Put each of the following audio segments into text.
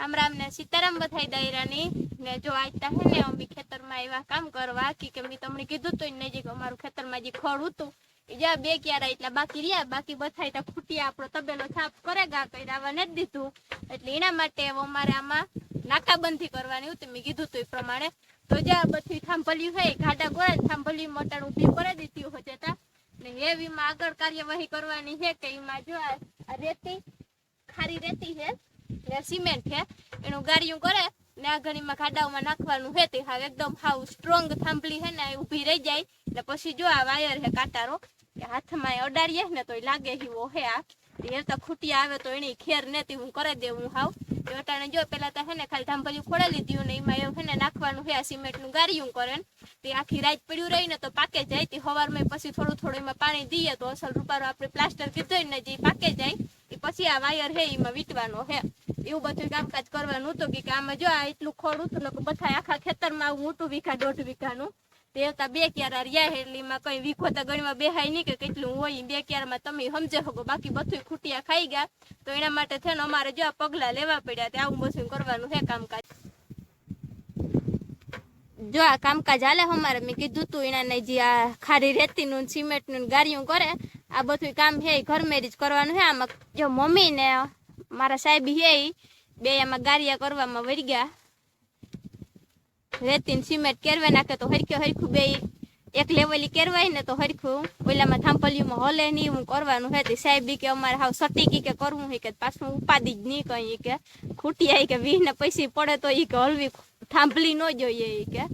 રામ રામ ને સીતારામ બધાઈ દાયરાની. ને જો આજતા હે ને અમે ખેતરમાં એવા કામ કરવા કી કે તમને કીધું તો નજીક અમારું ખેતરમાં જે ખડ હતું જા બે ક્યારા એટલા બાકી રહ્યા. બાકી બધાય તો ખૂટી આપણો તબેલો છાપ કરે, ગા કઈ આવવા નથી દીધું. એટલે એના માટે અમારે આમાં નાકાબંધી કરવાની હતી મેં કીધું તું એ પ્રમાણે. તો જ્યાં બધી થાંભલ્યું હોય ગાડા ગોળે થાંભલ્યું મોટર ઊભી કરી દીધી હોય તા ને હેવીમાં આગળ કાર્યવાહી કરવાની છે કે એમાં જો આ રેતી, ખારી રેતી છે ને સિમેન્ટ છે. એનું ગાડીયું કરે ને આ ઘણીમાં ખાડાઓમાં નાખવાનું છે. તે હાવ એકદમ હાવ સ્ટ્રોંગ થાંભલી છે ને ઊભી રહી જાય. એટલે પછી જો આ વાયર છે કાંટારો એ હાથમાં અડાડીએ ને તો લાગે હીવો હે આ. એ તો ખૂટી આવે તો એની ખેર નેતી હું કરી દેવું હાવ. એ અટાણે જો પેલા તો હે ને ખાલી થાંભલ્યું ખોડાલી દીધું ને એમાં એવું હે ને નાખવાનું હે આ સિમેન્ટનું ગાડીયું કરે ને. તે આખી રાત પડ્યું રહીને તો પાકે જાય. તે સવારમાં પછી થોડું થોડું એમાં પાણી દઈએ તો અસલ રૂપારો આપણે પ્લાસ્ટર કીધું ને જે પાકે જાય. પછી આ વાયર હે એમાં વીટવાનો હે. એવું બધું કામકાજ કરવાનું હતું કે આમાં જો આ એટલું ખોડું હતું ને બધા આખા ખેતરમાં આવું મોટું વીઘા, દોઢ વીઘાનું. તે હતા બે ક્યારા રહ્યા એટલે એમાં કઈ વીખો તો ગણીમાં બેહાય નહીં કે કેટલું હોય. બે ક્યારામાં તમે સમજે શકો, બાકી બધું ખૂટિયા ખાઈ ગયા. તો એના માટે છે ને અમારે જો આ પગલા લેવા પડ્યા તે આવું બધું કરવાનું હે કામકાજ. જો આ કામકાજ હાલે અમારે, મેં કીધું તું એના ને જે આ ખારી રેતીનું સિમેન્ટનું ગાડીયું કરે આ બધું કામ છે ઘર મેરેજ કરવાનું છે. આમાં જો મમ્મી ને મારા સાહેબ છે બે આમાં ગારિયા કરવામાં વળી ગયા. રેતી સિમેન્ટ કેરવા નાખે તો હરખ્યો હરખું બે એક લેવલી કેરવાય ને તો હરખું. ઓલામાં થાંપલીમાં હલે નહીં હું કરવાનું તે સાહેબ કે અમારે હાવ સટી કી કરવું હોય કે પાછું ઉપાદી જ નહીં કઈ કે. ખૂટી આવી કે વીહને પૈસી પડે તો એ કે હલવી થાંભલી ન જોઈએ એ કે.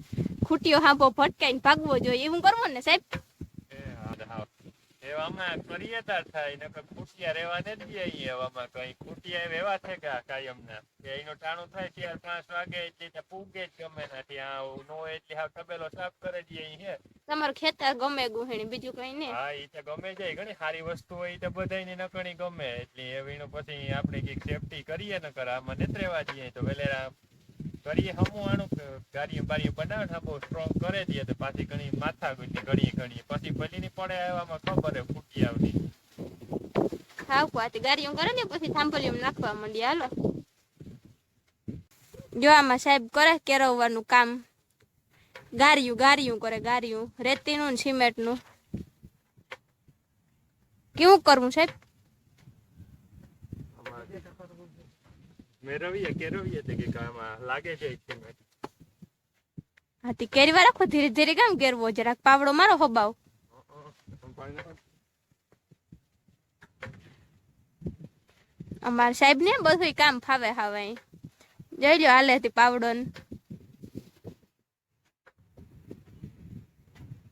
ખૂટીઓ હાંભો ભટકાઈને ભાગવો જોઈએ. એવું કરવું ને સાહેબ? હા, હા. એવામાં કરીએ તાર થાય નકર ખૂટિયા રહેવાને જ ઈ એવામાં કઈ ખૂટિયા એવા છે કે કાયમના? કે એનો ટાણું થાય ચાર પાંચ વાગે એટલે પૂગે જ ગમે નથી આ નો એટલે હા તબેલો સાફ કરે દઈએ ઈ હે. તમારું ખેતર ગમે ગુહેણી બીજું કઈ નહીં. હા એ તો ગમે જાય ઘણી સારી વસ્તુ હોય તો બધાયની નકણી ગમે. એટલે એવીનું પછી આપણે કંઈક સેફટી કરીએ નકર આમાં નથી જઈએ તો વેલેરા કરીએ હમું ગાડીઓ બારીઓ બનાવે ને બહુ સ્ટ્રોંગ કરે દઈએ તો પાછી ઘણી માથા ગુંજી ઘડીએ ઘડીએ. પછી ભલી ની પડે આવવામાં ખબર હે ફૂટી આવતી. હાવ કવાતી ગાડીઓ કરે ને, પછી થાંભલીમાં નાખવા માંડી. હાલો. જો આમાં સાહેબ કરે કેરવવાનું કામ. ગારિયું ગારિયું કરે ગારિયું રેતીનું સિમેન્ટનું. કેવું કરવું સાહેબ? મેરવીએ કેરવીએ તે કે આમાં લાગે છે સિમેન્ટ. હાથી કેરીવા રાખો, ધીરે ધીરે કેમ કેરવો જરાક પાવડો મારો હોબાવ અમાર સાહેબ ને બધું કામ ફાવે હવે જઈ લો હાલે થી પાવડો.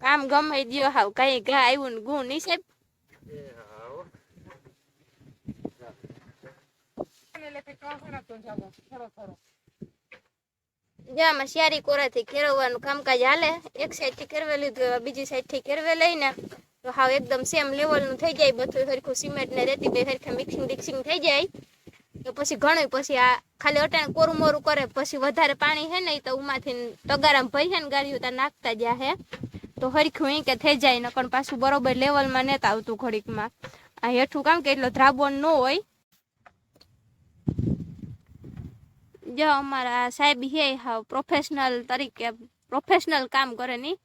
કામ ગમે દ્યો હાવ, કઈ ઘા આવ્યું ગુણ નહીં સાહેબ એ હા હો. જો, આમાં શિયારી કોરાથી ખેરવવાનું કામકાજ હાલે. એક સાઈડથી ખેરવે લીધું એવા બીજી સાઈડથી ખેરવે લઈને તો હાવ એકદમ સેમ લેવલનું થઈ જાય, બધું સરખું સિમેન્ટ ને રેતી બે સરખા મિક્સિંગ મિક્સિંગ થઈ જાય. તો પછી ઘણું પછી આ ખાલી અટાણે કોરું મોરું કરે, પછી વધારે પાણી હે ને તો ઉમાંથી તગારામ ભરી છે ને ગાડીઓ ત્યાં નાખતા જ્યાં હે. તો હરખું એ કે થઈ જાય ને પણ પાછું બરોબર લેવલમાં નેતા આવતું ઘડીકમાં. આ હેઠું કામ કે, એટલો ધ્રાબો ન હોય જો અમારા સાહેબ હે હાવ પ્રોફેશનલ તરીકે પ્રોફેશનલ કામ કરે ની.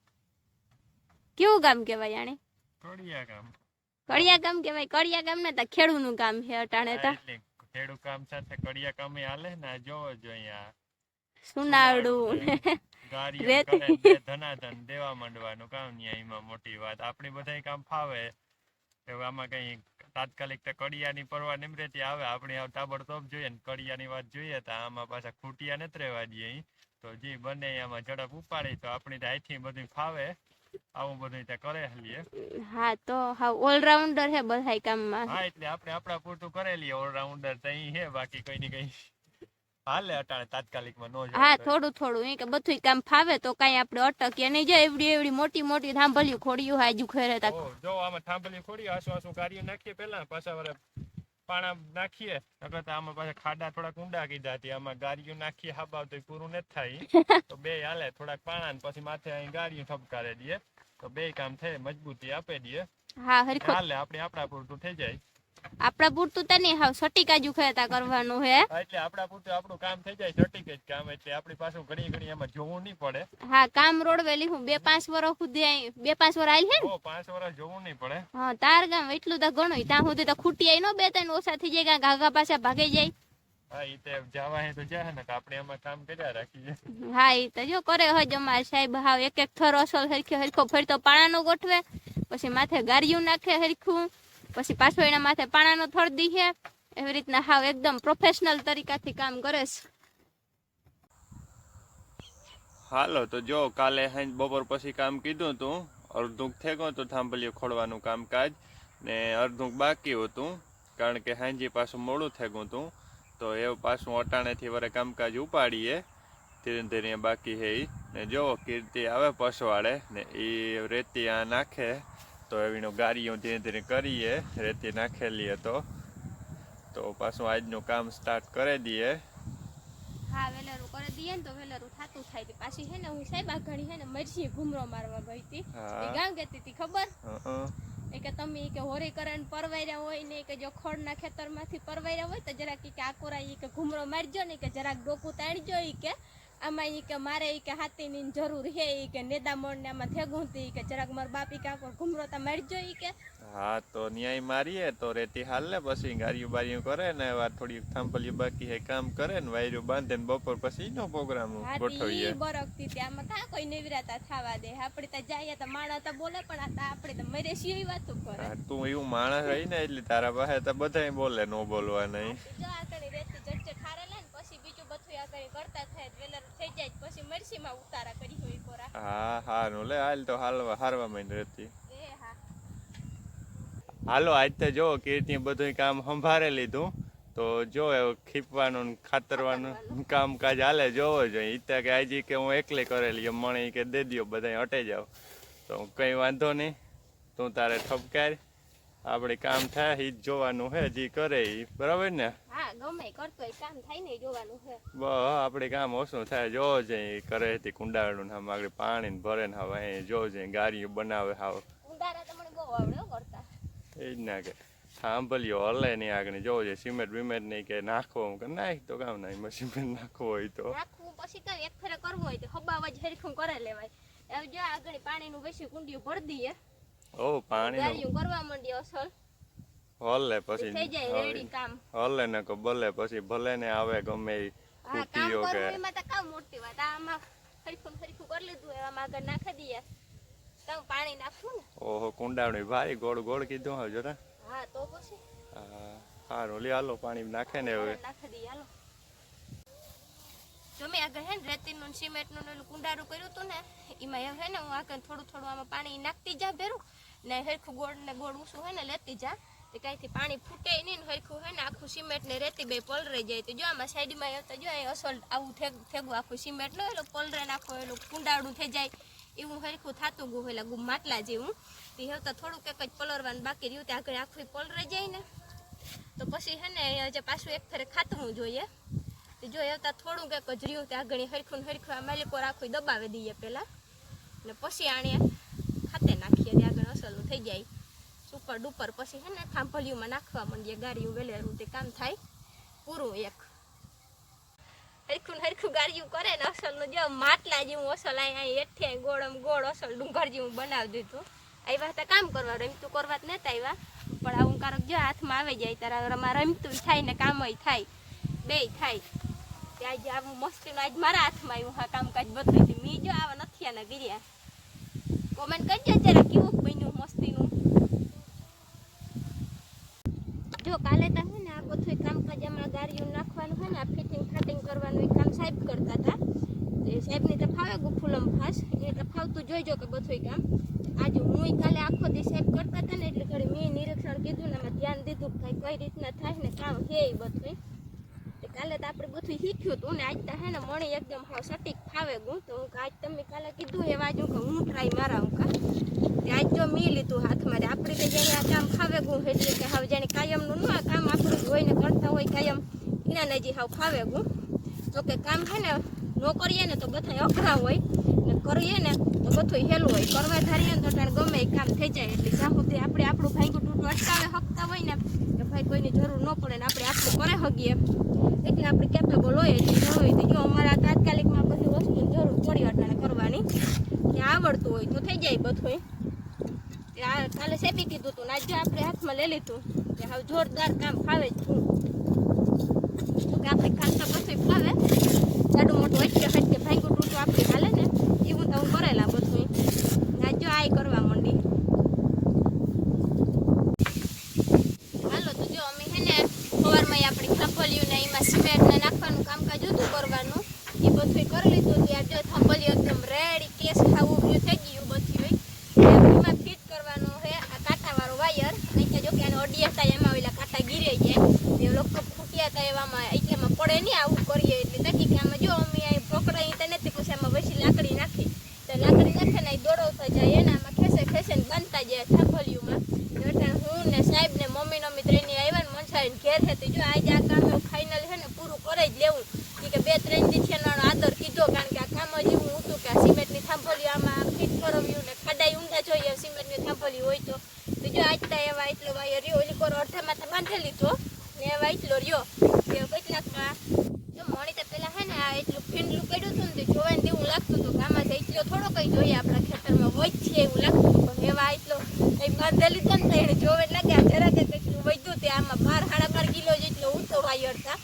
કેવું કામ કહેવાય આને કડિયા કામ કડિયા કામ કહેવાય? કડિયા કામ ને તા ખેડૂનું કામ છે અટાણે તા. એટલે ખેડૂ કામ સાથે કડિયા કામે હાલે ને આ જોવો જો અહીંયા. સુનાવડું. ને ગાડીઓ રેતી. કરે ને ધનાધન દેવા માંડવાનું કામ ન્યા એમાં મોટી વાત. આપણી બધાય કામ ફાવે. તો આમાં કઈ તાત્કાલિક તો કડિયાની પરવા નિમરેતી આવે. આપણે તાબડતોબ જોઈએ ને કડિયાની વાત જોઈએ તો આમાં પાછા ખૂટિયા નથી રહેવા દઈએ તો જે બને આમાં ઝડપ ઉપાડી. તો આપણી અહીંથી બધું ફાવે. આવું બધું ત્યાં કરે હલીએ. હા તો હા ઓલરાઉન્ડર હે બધા કામમાં. હા એટલે આપણે આપણા પૂરતું કરેલી ઓલરાઉન્ડર તો અહીં હે બાકી કઈ ની કઈ હાલે અટાણે તાત્કાલિકમાં નો હા થોડું થોડું. એ કે બધું કામ ફાવે તો કઈ આપણે અટકીએ નહીં. જો એવડી એવડી મોટી મોટી થાંભલ્યું ખોડિયું હાજુ ખેરે તા. જો આમાં થાંભલી ખોડી આસુ આસુ કાર્ય નાખીએ પહેલા પાછા વરે પાણા નાખીએ. નકર તો આમાં પાછા ખાડા થોડાક ઊંડા કીધા હતી. આમાં ગાડીઓ નાખીએ હાબાવ તો પૂરું નથી થાય તો બે હાલે થોડાક પાણા ને પછી માથે અહીં ગાડીઓ ઠપકારે દઈએ. તો બે કામ થાય મજબૂતી આપે દઈએ. હા હરખો. હાલે આપણે આપણા પૂરતું થઈ જાય. આપણા પૂરતું તો નહીં હાવ સટી જ ઉખેતા કરવાનું હે. એટલે આપણા પૂરતું આપણું કામ થઈ જાય સર્ટિફિકેટ કામ એટલે આપણી પાછું ઘણી ઘણી એમાં જોવું નહીં પડે. હા કામ રોડવેલી હું બે પાંચ વર્ષ સુધી બે પાંચ વર્ષ આવેલ હે ને? પાંચ વર્ષ જોવું નહીં પડે. હા તાર ગામ એટલું તો ઘણું ત્યાં સુધી તો ખૂટી આઈ નો બે ત્રણ ઓછા થઈ જાય કાંઈક આગા પાછા ભાગી જાય. હા ઈ તો જવા હે તો જાય ને આપણે એમાં કામ કર્યા રાખીએ. હા એ તો જો કરે હજ અમાર સાહેબ હાવ એક એક થર અસલ હરખ્યો હરખો ફરતો પાણાનો ગોઠવે પછી માથે ગારિયું નાખે હરખું. પછી પાછો એના માથે પાણાનો થડ દીહે. એવી રીતના હાવ એકદમ પ્રોફેશનલ તરીકાથી કામ કરે છે. હાલો, તો જો કાલે હાંજ બપોર પછી કામ કીધું તું અડધુંક થઈ ગયું હતું થાંભલીઓ ખોડવાનું કામકાજ ને અડધુંક બાકી હતું, કારણ કે હાંજી પાછું મોડું થઈ ગયું હતું, તો એ પાછું અટાણેથી વરે કામકાજ ઉપાડીએ, ધીરે ધીરે બાકી હે ને જો કીર્તિ આવે પસવાડે ને એ રેતી આ નાખે તો એવીનું ગાડીઓ ધીરે ધીરે કરીએ રેતી નાખેલી તો તો પાછું આજનું કામ સ્ટાર્ટ કરી દઈએ. હા વેલરું કરી દઈએ ને તો વેલરું થતું થાય. તે પાછી હે ને હું સાહેબ ઘણી હે ને મરજી ઘૂમરો મારવા ગઈ હતી. એ ગામ ગતી હતી ખબર? એ કે તમે કે હોરી કરીને પરવાર્યા હોય ને કે જો ખોડના ખેતરમાંથી પરવાર્યા હોય તો જરાક કે આકોરા ઈ કે ઘૂમરો મારજો ને કે જરાક ડોકું તાણજો એ કે. આમાં એ કે મારે એ કે હાથીની જરૂર હે એ કે નેદામણ ને આમાં થેગું કે જરાક મારા બાપી ઈ કે ઘૂમરો તા મારજો ઈ કે. હા તો ન્યાય મારીએ તો રેતી હાલ ને પછી ગાડીઓ બારીઓ કરે ને વાર થોડી થાંભલી બાકી હે કામ કરે ને વાયરું બાંધે ને બપોર પછી નો પ્રોગ્રામ ગોઠવીએ. બરકતી તે આમાં કા કોઈ નિવરાતા થાવા દે? આપણે તો જઈએ તો માણા તો બોલે પણ આ તો આપણે તો મરે છીએ વાતો કરે. તું એવું માણસ રહી ને એટલે તારા પાસે તો બધાય બોલે નો બોલવા નહીં જો આ કણી રેતી જટજટ હારે લે ને પછી બીજું બધું આ કણી કરતા થાય વેલર થઈ જાય પછી મરસીમાં ઉતારા કરી હોય કોરા હા હારું લે હાલ તો હાલવા હારવા માંડ રહેતી. હાલો આજ તો જો કીર્તિ બધું કામ સંભાળે લીધું. તો જો ખીપવાનું ખાતરવાનું કામકાજ હાલે જોવો જોઈએ ઈતા કે આજે કે હું એકલી કરેલી મણી કે દે દો બધા હટે જાવ. તો કઈ વાંધો નહીં. તું તારે ઠપકાર. આપણે કામ થાય ઈ જ જોવાનું હે જે કરે એ બરાબર ને? હા ગમે કરતો હોય કામ થાય ને જોવાનું છે બ આપણે કામ ઓછું થાય જોઈએ કરે તે કુંડાળું ને આમ આગળ પાણી ને ભરે ને હવે જોવો જોઈએ ગાડીઓ બનાવે હાવ. બહુ આવડે કરતા. એ જ ના કે સાંભળ્યો હલે નહીં આગળ જોવો જોઈએ સિમેન્ટ વિમેન્ટ નહીં કે નાખવો હું કે નાખ તો કામ ના એમાં સિમેન્ટ નાખવો હોય તો. નાખવું પછી તો એક ફેરે કરવું હોય તો હબાવા જ હરખું કરે લેવાય. જો આગળ પાણીનું વેસી કુંડિયું ભરી દઈએ. ઓ ગાડીયું કરવા માંડ્યો અસલ. હલે પછી થઈ જાય રેડી કામ. હલે ને કો ભલે પછી ભલે ને આવે ગમે કામ કૂટીઓ કે. એમાં તો કામ મોટી વાત. આમાં હરખું ફરીફું કરી લીધું એવામાં આગળ નાખી દઈએ. તો પાણી નાખવું ને. ઓહો કુંડાળું ભારી ગોળ ગોળ કીધું હવે જોરા. હા તો પછી? હા સારું લે હાલો પાણી નાખે ને હવે. નાખી દઈએ હાલો. જો મેં આગળ હે ને રેતીનું ને સિમેન્ટનું કુંડારું કર્યું હતું ને એમાં એવું હે ને હું આગળ થોડું થોડું આમાં પાણી નાખતી જા ભેરું. ને હરખું ગોળ ને ગોળ ઊંચું હોય ને લેતી જા. તો કાંઈથી પાણી ફૂટે નહીં ને હરખું હોય ને આખું સિમેન્ટ ને રેતી બે પલરાઈ જાય. તો જો આમાં સાઈડમાં એવું તો જો અહીં અસલ આવું થેગ આખું સિમેન્ટ નો એલો પલરે નાખો એલું કુંડાળું થઈ જાય. એવું હરખું થાતું ગયું એટલે ગુમ માટલા જેવું. તે હવે તો થોડુંક એક જ પલરવાનું બાકી રહ્યું ત્યાં આગળ આખું પલરાઈ જાય ને. તો પછી હે ને જે પાછું એક ફેરે ખાતવું જોઈએ. તો જો એવતા થોડુંક એક જ રહ્યું ત્યાં આગળ હરખું હરખું આ માલિકો રાખવી દબાવી દઈએ પહેલાં. ને પછી આણે ખાતે નાખીએ ત્યાં થઈ જાય. સુપર ડુપર પછી હે ને થાંભલિયુંમાં નાખવા માંડીએ ગાડીયું વેલેરું તે કામ થાય. પૂરું એક. હરખું હરખું ગાડીયું કરે ને અસલનું જો માટલા જેવું અસલ અહીંયા એઠે ગોળમ ગોળ અસલ ડુંગર જેવું બનાવી દીધું. આવ્યા હતા કામ કરવા, રમતું કરવા જ નતા આવ્યા પણ આવું કારક જો હાથમાં આવી જાય, ત્યારે રમતું થાય ને કામય થાય બે થાય. આજે આવું મસ્તીનું આજ મારા હાથમાં આવ્યું હા, કામકાજ બધું મેં જો આવા નથી આના ગીર્યા 我。શીખ્યું હતું ને આજ તો ને મણી એકદમ હાવ સટીક ફાવે ગું તો હું આજ તમે કાલે કીધું એવા હું કે હું ટ્રાય મારા હું કા તે આજ જો મી લીધું હાથમાં આપણે તો જેને આ કામ ફાવે ગું એટલે કે હવે જાણે કાયમનું ન આ કામ આપણું જ હોય ને કરતા હોય કાયમ, એના નજી હાવ ફાવે ગું તો કે કામ છે ને ન કરીએ ને તો બધા અઘરા હોય, ને કરીએ ને તો બધું હેલું હોય. કરવા ધારીએ ને તો ગમે એ કામ થઈ જાય, એટલે જ્યાં આપણે આપણું ભાઈ તૂટું અટકાવે, હકતા હોય ને ભાઈ કોઈની જરૂર ન પડે ને આપણે આટલું કરે હગીએ. એટલે આપણે કેપેબલ હોય એટલે હોય તો જો અમારા તાત્કાલિકમાં બધી વસ્તુની જરૂર પડી અટાણે કરવાની. કે આવડતું હોય તો થઈ જાય બધું આ કાલે સેપી કીધું હતું ને આજે આપણે હાથમાં લઈ લીધું. કે હવે જોરદાર કામ ફાવે જ છું. કે આપણે ખાતા બધું ફાવે. જાડું મોટું હટકે હટકે ભાઈ તૂટું આપણે હાલે ને. એવું તો હું કરેલા બધું આજ જો આય કરવા માંડી હાલો તો જો અમે હે ને સવારમાં આપણી થંભલિયું ને એમાં સિમેન્ટ ને નાખવાનું કામકાજ હતું કરવાનું એ બધું કરી લીધું ત્યાં જો થંભલિયું એકદમ રેડી કેસ ખાવું ઉભું થઈ ગયું બધું એમાં ફિટ કરવાનું છે આ કાંટાવાળો વાયર નહીં જો કે આને અડિયા થાય એમાં ઓલા કાંટા ગીરે જાય એ લોકો ફૂટ્યા હતા એવામાં એટલામાં પડે નહીં આવું કરીએ એટલે તકી કે આમાં જો અમે અહીં પકડાઈ તો નથી પછી આમાં પછી લાકડી નાખી તો લાકડી નાખે ને દોડવતા જાય એને આમાં ખેસે ખેસે ને બાંધતા જાય થાંભલિયુંમાં એટલે હું ને સાહેબ ને મમ્મી નમી ત્રણે આવ્યા ને મનસાઈ ઘેર છે તો જો આજે આ કામ એવું ફાઇનલ છે ને પૂરું કરે જ લેવું ઈ કે બે ત્રણ દિવસ એનો આદર કીધો કારણ કે આ કામ જ એવું હતું કે આ સિમેન્ટની થાંભલી આમાં ફિટ કરાવ્યું ને ખડાઈ ઊંડા જોઈએ સિમેન્ટની થાંભલી હોય તો તો જો આજતા એવા એટલો વાયર રહ્યો ઓલી કોર અડધા લીધો ને એટલો રહ્યો કે કેટલાકમાં જો મણી તો પેલા હે ને આ એટલું ફીંડલું પડ્યું હતું ને તો જોવાને તેવું લાગતું હતું. કે આમાં એટલો થોડો કંઈ જોઈએ આપણા ખેતરમાં હોય છે એવું લાગતું હતું. પણ એવા એટલો કઈ બાંધેલી તો ને તો એને જોવે લાગે આ જરાક કેટલું વધ્યું તે આમાં બાર સાડા બાર કિલો જેટલો ઊંચો વાયો હતા.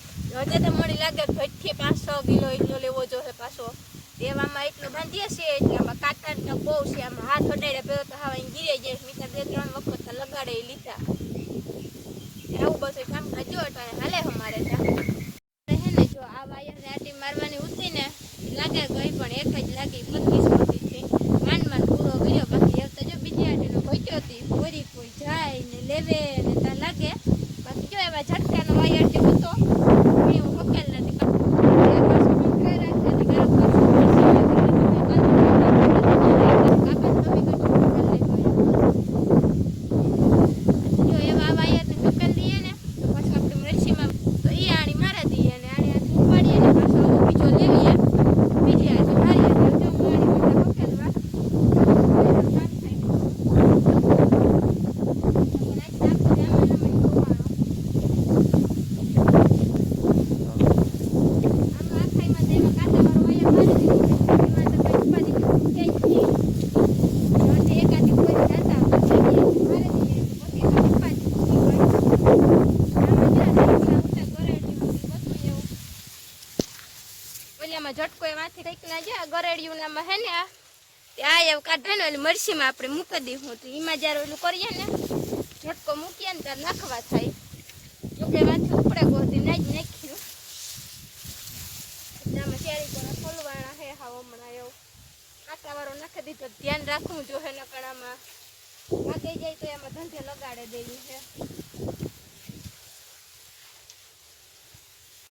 હજે તો મળી લાગે ઘટથી પાંચ છ કિલો એટલો લેવો જોઈએ પાછો. એવામાં એટલો બાંધીએ છીએ એટલે આમાં કાંટા બહુ છે. આમાં હાથ અડાડ્યા પેલો તો હવે ગીરે જાય મીટર બે ત્રણ વખત તો લગાડે ઈ લીધા આવું બધું કામ જો અટાણે હાલે અમારે ત્યાં હે ને જો આ વાયર આટી મારવાની ઉઠી ને લાગે ગઈ પણ એક જ લાગી પચીસ પચીસથી માંડ માંડ પૂરો કર્યો બાકી એક તો જો બીજી આટીનો ભોચ્યો હતી પૂરી કોઈ જાય ને લેવે ને ત્યાં લાગે બાકી જો એવા ઝટકાનો વાયર જે હતો એ હું મૂકેલ નથી એ પાછું હું ઘરે રાખી હતી, ઘરે પાછું પાછી રાખી હતી. કાકા તમે કશું મૂકેલ નહીં હોય. જો એવા વાયરને મૂકેલ દઈએ ને તો પાછું આપણે મરચીમાં તો એ આણી મારા દઈએ ને આણી આથી ઉપાડીએ ને પાછો આવો બીજો લેવીએ બીજી આથી મારીએ તો જો હું આણી માટે મૂકેલવા કામ થાય ઝટકો એમાંથી કંઈક ના જાય ગરેડિયું નામાં હે ને આ આ એવું કાઢે ને એટલે મરસીમાં આપણે મૂકી દઈશું તો એમાં જ્યારે ઓલું કરીએ ને ઝટકો મૂકીએ ને ત્યારે નાખવા થાય. જોકે વાંચું ઉપડે ગોતી ના જ નાખ્યું આમાં શેરી કોના ખોલવાના હે હા હમણાં એવું. કાંટાવાળો નાખી દીધો. ધ્યાન રાખવું જોઈએ નકણામાં વાગી જાય તો એમાં ધંધે લગાડે દેવી છે